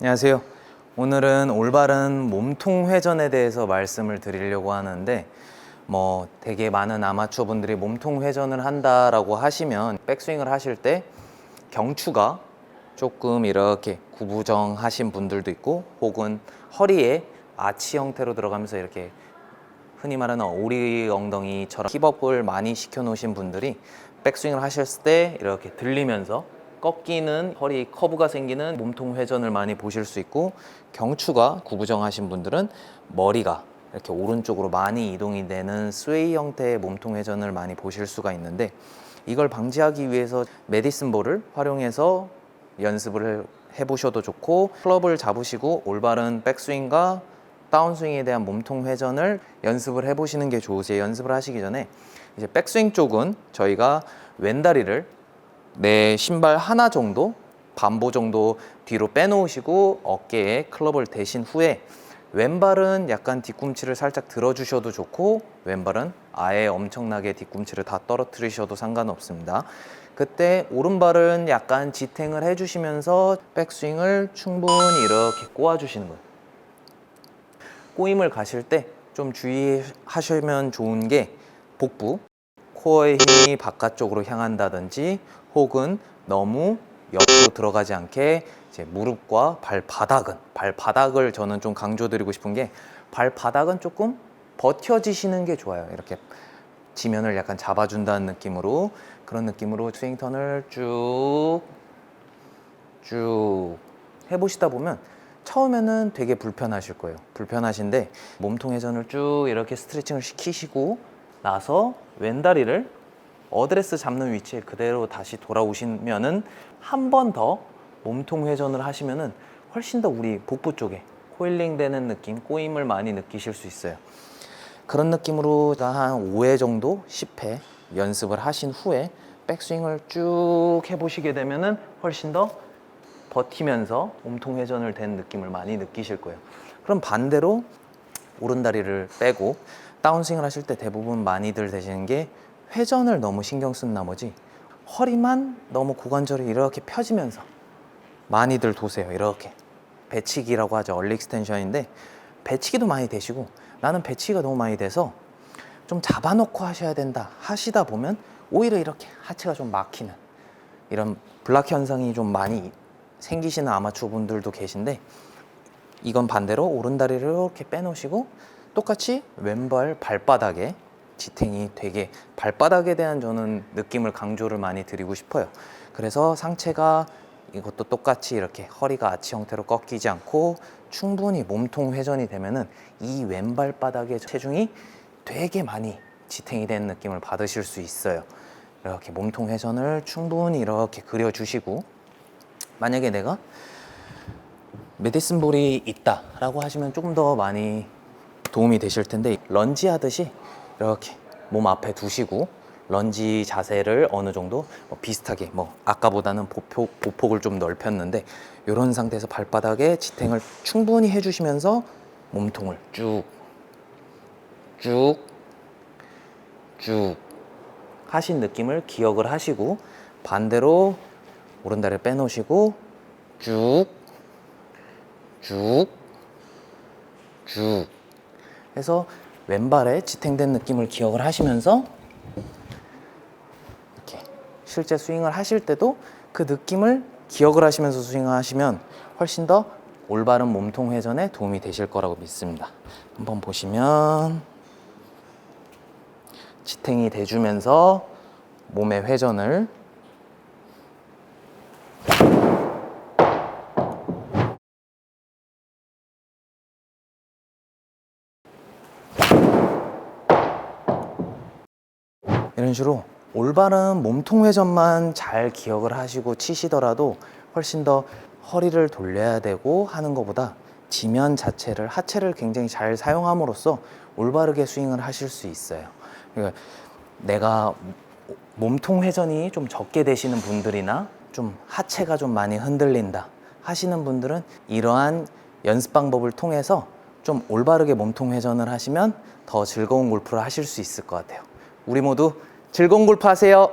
안녕하세요. 오늘은 올바른 몸통 회전에 대해서 말씀을 드리려고 하는데 뭐 되게 많은 아마추어 분들이 몸통 회전을 한다라고 하시면 백스윙을 하실 때 경추가 조금 이렇게 구부정하신 분들도 있고 혹은 허리에 아치 형태로 들어가면서 이렇게 흔히 말하는 오리 엉덩이처럼 힙업을 많이 시켜 놓으신 분들이 백스윙을 하셨을 때 이렇게 들리면서 꺾이는 허리 커브가 생기는 몸통 회전을 많이 보실 수 있고 경추가 구부정하신 분들은 머리가 이렇게 오른쪽으로 많이 이동이 되는 스웨이 형태의 몸통 회전을 많이 보실 수가 있는데 이걸 방지하기 위해서 메디슨 볼을 활용해서 연습을 해 보셔도 좋고 클럽을 잡으시고 올바른 백스윙과 다운스윙에 대한 몸통 회전을 연습을 해 보시는 게 좋으세요. 연습을 하시기 전에 이제 백스윙 쪽은 저희가 왼다리를 내 신발 하나 정도 반보 정도 뒤로 빼놓으시고 어깨에 클럽을 대신 후에 왼발은 약간 뒤꿈치를 살짝 들어주셔도 좋고 왼발은 아예 엄청나게 뒤꿈치를 다 떨어뜨리셔도 상관없습니다. 그때 오른발은 약간 지탱을 해주시면서 백스윙을 충분히 이렇게 꼬아주시는 거예요. 꼬임을 가실 때 좀 주의하시면 좋은 게 복부, 코어의 힘이 바깥쪽으로 향한다든지 혹은 너무 옆으로 들어가지 않게 이제 무릎과 발바닥은 발바닥을 저는 좀 강조드리고 싶은 게 발바닥은 조금 버텨지시는 게 좋아요. 이렇게 지면을 약간 잡아준다는 느낌으로 그런 느낌으로 스윙 턴을 쭉 쭉 해보시다 보면 처음에는 되게 불편하실 거예요. 불편하신데 몸통 회전을 쭉 이렇게 스트레칭을 시키시고 나서 왼다리를 어드레스 잡는 위치에 그대로 다시 돌아오시면은 한 번 더 몸통 회전을 하시면은 훨씬 더 우리 복부 쪽에 코일링 되는 느낌, 꼬임을 많이 느끼실 수 있어요. 그런 느낌으로 한 5회 정도, 10회 연습을 하신 후에 백스윙을 쭉 해보시게 되면은 훨씬 더 버티면서 몸통 회전을 된 느낌을 많이 느끼실 거예요. 그럼 반대로 오른 다리를 빼고 다운스윙을 하실 때 대부분 많이들 되시는 게 회전을 너무 신경 쓴 나머지 허리만 너무 고관절이 이렇게 펴지면서 많이들 도세요. 이렇게 배치기라고 하죠. 얼리 익스텐션인데 배치기도 많이 되시고 나는 배치기가 너무 많이 돼서 좀 잡아놓고 하셔야 된다 하시다 보면 오히려 이렇게 하체가 좀 막히는 이런 블락 현상이 좀 많이 생기시는 아마추어 분들도 계신데 이건 반대로 오른 다리를 이렇게 빼놓으시고 똑같이 왼발 발바닥에 지탱이 되게 발바닥에 대한 저는 느낌을 강조를 많이 드리고 싶어요. 그래서 상체가 이것도 똑같이 이렇게 허리가 아치 형태로 꺾이지 않고 충분히 몸통 회전이 되면은 이 왼발 바닥의 체중이 되게 많이 지탱이 된 느낌을 받으실 수 있어요. 이렇게 몸통 회전을 충분히 이렇게 그려주시고 만약에 내가 메디슨 볼이 있다라고 하시면 조금 더 많이 도움이 되실 텐데 런지 하듯이 이렇게 몸 앞에 두시고 런지 자세를 어느 정도 뭐 비슷하게 뭐 아까보다는 보폭, 보폭을 좀 넓혔는데 이런 상태에서 발바닥에 지탱을 충분히 해주시면서 몸통을 쭉 쭉, 쭉 하신 느낌을 기억을 하시고 반대로 오른다리를 빼놓으시고 쭉, 쭉, 쭉 해서 왼발에 지탱된 느낌을 기억을 하시면서 이렇게 실제 스윙을 하실 때도 그 느낌을 기억을 하시면서 스윙을 하시면 훨씬 더 올바른 몸통 회전에 도움이 되실 거라고 믿습니다. 한번 보시면 지탱이 돼주면서 몸의 회전을 이런 식으로 올바른 몸통 회전만 잘 기억을 하시고 치시더라도 훨씬 더 허리를 돌려야 되고 하는 것보다 지면 자체를 하체를 굉장히 잘 사용함으로써 올바르게 스윙을 하실 수 있어요. 그러니까 내가 몸통 회전이 좀 적게 되시는 분들이나 좀 하체가 좀 많이 흔들린다 하시는 분들은 이러한 연습 방법을 통해서 좀 올바르게 몸통 회전을 하시면 더 즐거운 골프를 하실 수 있을 것 같아요. 우리 모두 즐거운 골프 하세요.